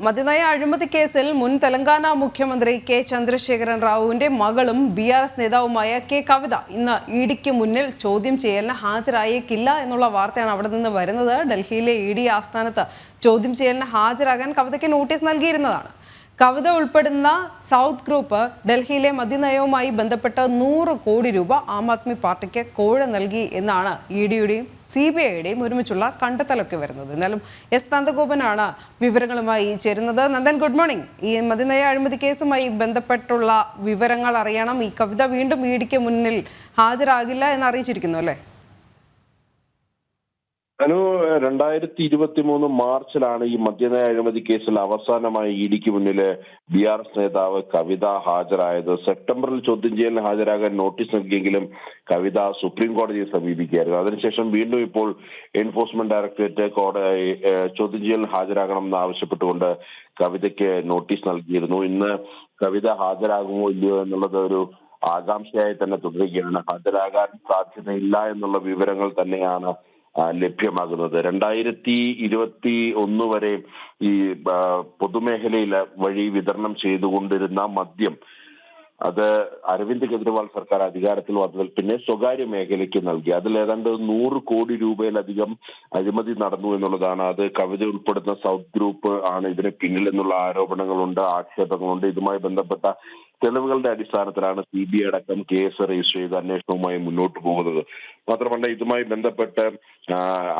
മദ്യനയ അഴിമതി കേസിൽ മുൻ തെലങ്കാന മുഖ്യമന്ത്രി കെ ചന്ദ്രശേഖരൻ റാവുവിന്റെ മകളും ബി ആർ എസ് നേതാവുമായ കെ കവിത ഇന്ന് ഇ ഡിക്ക് മുന്നിൽ ചോദ്യം ചെയ്യലിന് ഹാജരായേക്കില്ല എന്നുള്ള വാർത്തയാണ് അവിടെ നിന്ന് വരുന്നത്. ഡൽഹിയിലെ ഇ ഡി ആസ്ഥാനത്ത് ചോദ്യം ചെയ്യലിന് ഹാജരാകാൻ കവിതയ്ക്ക് നോട്ടീസ് നൽകിയിരുന്നതാണ്. കവിത ഉൾപ്പെടുന്ന സൗത്ത് ഗ്രൂപ്പ് ഡൽഹിയിലെ മദ്യനയവുമായി ബന്ധപ്പെട്ട നൂറ് കോടി രൂപ ആം ആദ്മി പാർട്ടിക്ക് കോഴ നൽകി എന്നാണ് ഇ ഡിയുടെയും സി ബി ഐയുടെയും ഒരുമിച്ചുള്ള കണ്ടെത്തലൊക്കെ വരുന്നത്. എന്നാലും എസ് നന്ദഗോപനാണ് വിവരങ്ങളുമായി ചേരുന്നത്. നന്ദൻ ഗുഡ് മോർണിംഗ് ഈ മദ്യനയ അഴിമതി കേസുമായി ബന്ധപ്പെട്ടുള്ള വിവരങ്ങൾ അറിയണം. ഈ കവിത വീണ്ടും ഇ ഡിക്ക് മുന്നിൽ ഹാജരാകില്ല എന്ന് അറിയിച്ചിരിക്കുന്നു അല്ലേ? അനു രണ്ടായിരത്തി ഇരുപത്തി മൂന്ന് മാർച്ചിലാണ് ഈ മദ്യനയ അഴിമതി കേസിൽ അവസാനമായി ഇഡിക്ക് മുന്നിൽ ബി ആർ എസ് നേതാവ് കവിത ഹാജരായത്. സെപ്റ്റംബറിൽ ചോദ്യം ചെയ്യലിന് ഹാജരാകാൻ നോട്ടീസ് നൽകിയെങ്കിലും കവിത സുപ്രീം കോടതിയെ സമീപിക്കുകയായിരുന്നു. അതിനുശേഷം വീണ്ടും ഇപ്പോൾ എൻഫോഴ്സ്മെന്റ് ഡയറക്ടറേറ്റ് കോടതി ചോദ്യം ചെയ്യലിന് ഹാജരാകണം എന്ന് ആവശ്യപ്പെട്ടുകൊണ്ട് കവിതയ്ക്ക് നോട്ടീസ് നൽകിയിരുന്നു. ഇന്ന് കവിത ഹാജരാകുമോ ഇല്ലയോ എന്നുള്ളത് ഒരു ആകാംക്ഷയായി തന്നെ തുടരുകയാണ്. ഹാജരാകാൻ സാധ്യതയില്ല എന്നുള്ള വിവരങ്ങൾ തന്നെയാണ് ലഭ്യമാകുന്നത്. രണ്ടായിരത്തി ഇരുപത്തി ഒന്ന് വരെ ഈ പൊതുമേഖലയിൽ വഴി വിതരണം ചെയ്തുകൊണ്ടിരുന്ന മദ്യം അത് അരവിന്ദ് കെജ്രിവാൾ സർക്കാർ അധികാരത്തിൽ വന്നതിൽ പിന്നെ സ്വകാര്യ മേഖലയ്ക്ക് നൽകി. അതിൽ ഏതാണ്ട് നൂറ് കോടി രൂപയിലധികം അഴിമതി നടന്നു എന്നുള്ളതാണ്. അത് കവിത ഉൾപ്പെടുന്ന സൗത്ത് ഗ്രൂപ്പ് ആണ്. ഇതിന് പിന്നിൽ എന്നുള്ള ആരോപണങ്ങളുണ്ട് ആക്ഷേപങ്ങളുണ്ട്. ഇതുമായി ബന്ധപ്പെട്ട തെളിവുകളുടെ അടിസ്ഥാനത്തിലാണ് സി ബി ഐ അടക്കം കേസ് രജിസ്റ്റർ ചെയ്ത് അന്വേഷണവുമായി മുന്നോട്ട് പോകുന്നത്. മാത്രമല്ല ഇതുമായി ബന്ധപ്പെട്ട്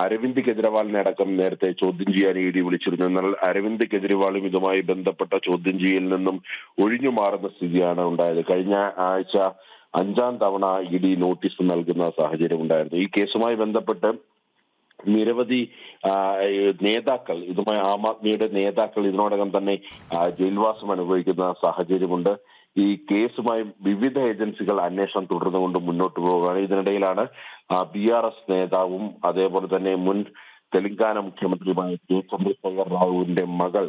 അരവിന്ദ് കെജ്രിവാളിനെ അടക്കം നേരത്തെ ചോദ്യം ചെയ്യാൻ ഇ ഡി വിളിച്ചിരുന്നു. എന്നാൽ അരവിന്ദ് കെജ്രിവാളും ഇതുമായി ബന്ധപ്പെട്ട ചോദ്യം ചെയ്യലിൽ നിന്നും ഒഴിഞ്ഞു മാറുന്ന സ്ഥിതിയാണ് ഉണ്ടായത്. കഴിഞ്ഞ ആഴ്ച അഞ്ചാം തവണ ഇ ഡി നോട്ടീസ് നൽകുന്ന സാഹചര്യം ഉണ്ടായിരുന്നു. ഈ കേസുമായി ബന്ധപ്പെട്ട് നിരവധി നേതാക്കൾ ഇതുമായി ആം ആദ്മിയുടെ നേതാക്കൾ ഇതിനോടകം തന്നെ ജയിൽവാസം അനുഭവിക്കുന്ന സാഹചര്യമുണ്ട്. ഈ കേസുമായി വിവിധ ഏജൻസികൾ അന്വേഷണം തുടർന്നുകൊണ്ട് മുന്നോട്ട് പോവുകയാണ്. ഇതിനിടയിലാണ് ബി ആർ എസ് നേതാവും അതേപോലെ തന്നെ മുൻ തെലങ്കാന മുഖ്യമന്ത്രിയുമായ കെ ചന്ദ്രശേഖർ റാവുവിന്റെ മകൾ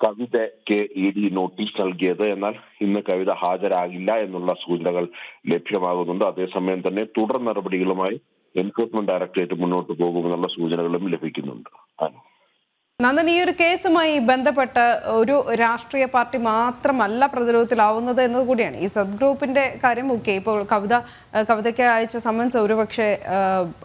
കവിതയ്ക്ക് ഇ ഡി നോട്ടീസ് നൽകിയത്. എന്നാൽ ഇന്ന് കവിത ഹാജരാകില്ല എന്നുള്ള സൂചനകൾ ലഭ്യമാകുന്നുണ്ട്. അതേസമയം തന്നെ തുടർ നടപടികളുമായി എൻഫോഴ്സ്മെന്റ് ഡയറക്ടറേറ്റ് മുന്നോട്ട് പോകുമെന്നുള്ള സൂചനകളും ലഭിക്കുന്നുണ്ട്. നന്ദൻ ഈ ഒരു കേസുമായി ബന്ധപ്പെട്ട് ഒരു രാഷ്ട്രീയ പാർട്ടി മാത്രമല്ല പ്രതിരോധത്തിലാവുന്നത് എന്നത് കൂടിയാണ്. ഈ സബ് ഗ്രൂപ്പിന്റെ കാര്യം ഓക്കെ ഇപ്പോൾ കവിത കവിതയ്ക്ക് അയച്ച സമ്മൻസ് ഒരുപക്ഷെ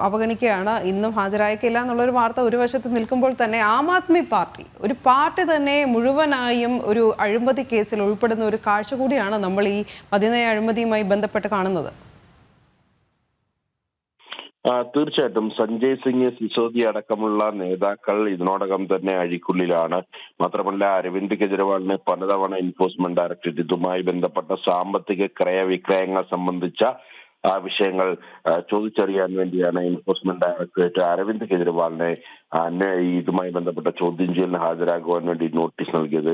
അവഗണിക്കുകയാണ്. ഇന്നും ഹാജരായേക്കില്ല എന്നുള്ളൊരു വാർത്ത ഒരു വശത്ത് നിൽക്കുമ്പോൾ തന്നെ ആം ആദ്മി പാർട്ടി ഒരു പാർട്ടി തന്നെ മുഴുവനായും ഒരു അഴിമതി കേസിൽ ഉൾപ്പെടുന്ന ഒരു കാഴ്ച കൂടിയാണ് നമ്മൾ ഈ മതിനയ അഴിമതിയുമായി ബന്ധപ്പെട്ട് കാണുന്നത്. തീർച്ചയായിട്ടും സഞ്ജയ് സിംഗ് സിസോദി അടക്കമുള്ള നേതാക്കൾ ഇതിനോടകം തന്നെ അഴിക്കുള്ളിലാണ്. മാത്രമല്ല അരവിന്ദ് കെജ്രിവാളിനെ പലതവണ എൻഫോഴ്സ്മെന്റ് ഡയറക്ടറേറ്റ് ഇതുമായി ബന്ധപ്പെട്ട സാമ്പത്തിക ക്രയവിക്രയങ്ങൾ സംബന്ധിച്ച ആ വിഷയങ്ങൾ ചോദിച്ചറിയാൻ വേണ്ടിയാണ് എൻഫോഴ്സ്മെന്റ് ഡയറക്ടറേറ്റ് അരവിന്ദ് കെജ്രിവാളിനെ ഇതുമായി ബന്ധപ്പെട്ട ചോദ്യം ചെയ്യലിന് ഹാജരാകുവാൻ വേണ്ടി നോട്ടീസ് നൽകിയത്.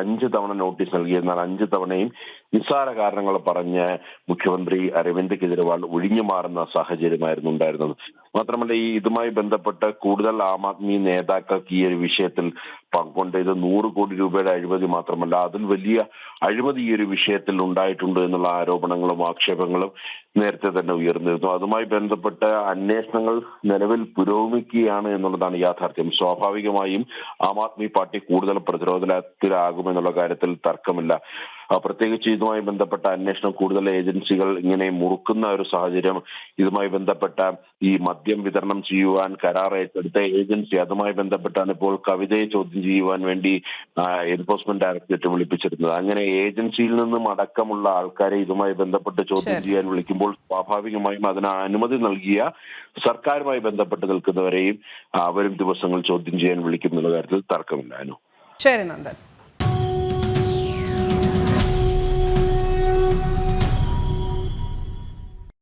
അഞ്ച് തവണ നോട്ടീസ് നൽകിയെന്നാൽ അഞ്ച് തവണയും നിസ്സാര കാരണങ്ങൾ പറഞ്ഞ് മുഖ്യമന്ത്രി അരവിന്ദ് കെജ്രിവാൾ ഒഴിഞ്ഞു മാറുന്ന സാഹചര്യമായിരുന്നു ഉണ്ടായിരുന്നത്. മാത്രമല്ല ഈ ഇതുമായി ബന്ധപ്പെട്ട് കൂടുതൽ ആം ആദ്മി നേതാക്കൾക്ക് ഈ ഒരു വിഷയത്തിൽ പങ്കുണ്ട്. ഇത് നൂറ് കോടി രൂപയുടെ അഴിമതി മാത്രമല്ല അതിൽ വലിയ അഴിമതി ഈ ഒരു വിഷയത്തിൽ ഉണ്ടായിട്ടുണ്ട് എന്നുള്ള ആരോപണങ്ങളും ആക്ഷേപങ്ങളും നേരത്തെ തന്നെ ഉയർന്നിരുന്നു. അതുമായി ബന്ധപ്പെട്ട് അന്വേഷണങ്ങൾ നിലവിൽ പുരോഗമിക്കുകയാണ് എന്നുള്ളതാണ് യാഥാർത്ഥ്യം. സ്വാഭാവികമായും ആം ആദ്മി പാർട്ടി കൂടുതൽ പ്രതിരോധത്തിലാകുമെന്നുള്ള കാര്യത്തിൽ തർക്കമില്ല. പ്രത്യേകിച്ച് ഇതുമായി ബന്ധപ്പെട്ട അന്വേഷണം കൂടുതൽ ഏജൻസികൾ ഇങ്ങനെ മുറുക്കുന്ന ഒരു സാഹചര്യം ഇതുമായി ബന്ധപ്പെട്ട ഈ മദ്യം വിതരണം ചെയ്യുവാൻ കരാർ ഏറ്റെടുത്ത ഏജൻസി അതുമായി ബന്ധപ്പെട്ടാണ് ഇപ്പോൾ കവിതയെ ചോദ്യം ചെയ്യുവാൻ വേണ്ടി എൻഫോഴ്സ്മെന്റ് ഡയറക്ടറേറ്റ് വിളിപ്പിച്ചിരുന്നത്. അങ്ങനെ ഏജൻസിയിൽ നിന്നും അടക്കമുള്ള ആൾക്കാരെ ഇതുമായി ബന്ധപ്പെട്ട് ചോദ്യം ചെയ്യാൻ വിളിക്കുമ്പോൾ സ്വാഭാവികമായും അതിന് അനുമതി നൽകിയ സർക്കാരുമായി ബന്ധപ്പെട്ട് നിൽക്കുന്നവരെയും വരും ദിവസങ്ങൾ ചോദ്യം ചെയ്യാൻ വിളിക്കുന്നുള്ള കാര്യത്തിൽ തർക്കമില്ലായിരുന്നു ശരി നന്ദൻ.